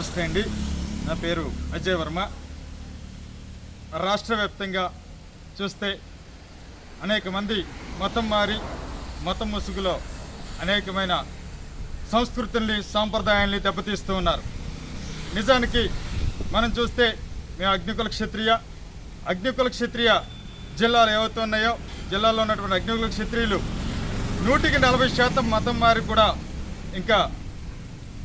నమస్తే అండి. నా పేరు అజయ్ వర్మ. రాష్ట్ర వ్యాప్తంగా చూస్తే అనేక మంది మతం మారి మతం ముసుగులో అనేకమైన సంస్కృతుల్ని సాంప్రదాయాల్ని దెబ్బతీస్తూ ఉన్నారు. నిజానికి మనం చూస్తే మేము అగ్నికుల క్షత్రియ అగ్నికుల క్షత్రియ జిల్లాలు ఏవైతే ఉన్నాయో జిల్లాలో ఉన్నటువంటి అగ్నికుల క్షత్రియులు నూటికి నలభై శాతం మతం మారి కూడా ఇంకా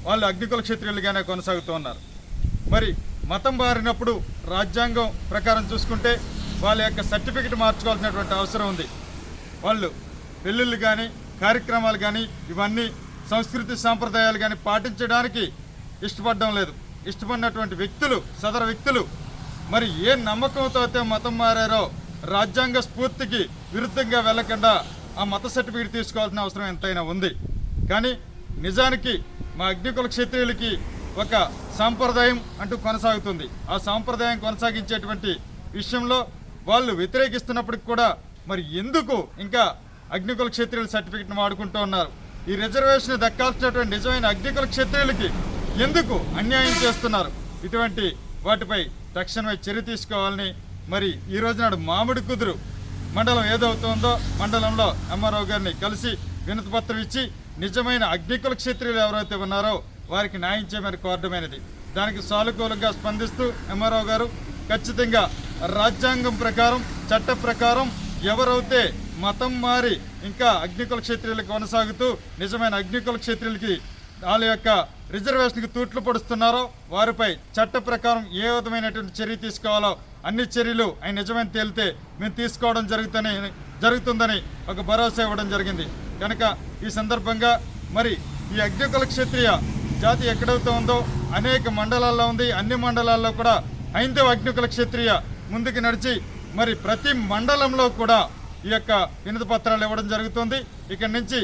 వాళ్ళు అగ్నికుల క్షత్రియులుగానే కొనసాగుతూ ఉన్నారు. మరి మతం మారినప్పుడు రాజ్యాంగం ప్రకారం చూసుకుంటే వాళ్ళ యొక్క సర్టిఫికెట్ మార్చుకోవాల్సినటువంటి అవసరం ఉంది. వాళ్ళు పెళ్ళిళ్ళు కానీ కార్యక్రమాలు కానీ ఇవన్నీ సంస్కృతి సాంప్రదాయాలు కానీ పాటించడానికి ఇష్టపడడం లేదు. ఇష్టపడినటువంటి వ్యక్తులు సదర వ్యక్తులు మరి ఏ నమ్మకంతో అయితే మతం మారారో రాజ్యాంగ స్ఫూర్తికి విరుద్ధంగా వెళ్ళకుండా ఆ మత సర్టిఫికెట్ తీసుకోవాల్సిన అవసరం ఎంతైనా ఉంది. కానీ నిజానికి మా అగ్నికుల క్షత్రియులకి ఒక సాంప్రదాయం అంటూ కొనసాగుతుంది. ఆ సాంప్రదాయం కొనసాగించేటువంటి విషయంలో వాళ్ళు వ్యతిరేకిస్తున్నప్పటికి కూడా మరి ఎందుకు ఇంకా అగ్నికుల క్షత్రియుల సర్టిఫికెట్ను వాడుకుంటూ ఉన్నారు? ఈ రిజర్వేషన్ దక్కాల్సినటువంటి నిజమైన అగ్నికుల క్షత్రియులకి ఎందుకు అన్యాయం చేస్తున్నారు? ఇటువంటి వాటిపై తక్షణమే చర్య తీసుకోవాలని మరి ఈ రోజు నాడు మామిడి కుదురు మండలం ఏదవుతుందో మండలంలో ఎంఆర్ఓ గారిని కలిసి వినతిపత్రం ఇచ్చి నిజమైన అగ్నికుల క్షత్రియులు ఎవరైతే ఉన్నారో వారికి న్యాయం చేయమని కోరడమైనది దానికి సానుకూలంగా స్పందిస్తూ ఎంఆర్ఓ గారు ఖచ్చితంగా రాజ్యాంగం ప్రకారం చట్ట ప్రకారం ఎవరైతే మతం మారి ఇంకా అగ్నికుల క్షత్రియులకు కొనసాగుతూ నిజమైన అగ్నికుల క్షత్రియులకి వాళ్ళ యొక్క రిజర్వేషన్కి తూట్లు పడుస్తున్నారో వారిపై చట్ట ప్రకారం ఏ విధమైనటువంటి చర్య తీసుకోవాలో అన్ని చర్యలు ఆయన నిజమైన తేలితే మేము తీసుకోవడం జరుగుతని జరుగుతుందని ఒక భరోసా ఇవ్వడం జరిగింది. కనుక ఈ సందర్భంగా మరి ఈ అగ్నికుల క్షత్రియ జాతి ఎక్కడైతే ఉందో అనేక మండలాల్లో ఉంది. అన్ని మండలాల్లో కూడా హైందవ అగ్నికుల క్షత్రియ ముందుకు నడిచి మరి ప్రతి మండలంలో కూడా ఈ యొక్క వినతి పత్రాలు ఇవ్వడం జరుగుతుంది. ఇక్కడి నుంచి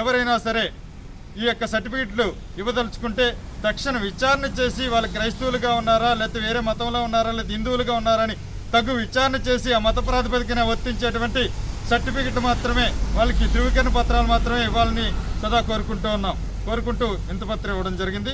ఎవరైనా సరే ఈ యొక్క సర్టిఫికెట్లు ఇవ్వదలుచుకుంటే తక్షణ విచారణ చేసి వాళ్ళు క్రైస్తవులుగా ఉన్నారా లేకపోతే వేరే మతంలో ఉన్నారా లేదా హిందువులుగా ఉన్నారా అని తగు విచారణ చేసి ఆ మత ప్రాతిపదికన వర్తించేటువంటి సర్టిఫికెట్ మాత్రమే వాళ్ళకి ధృవీకరణ పత్రాలు మాత్రమే ఇవ్వాలని సదా కోరుకుంటూ ఉన్నాం. కోరుకుంటూ ఇంత పత్రం ఇవ్వడం జరిగింది.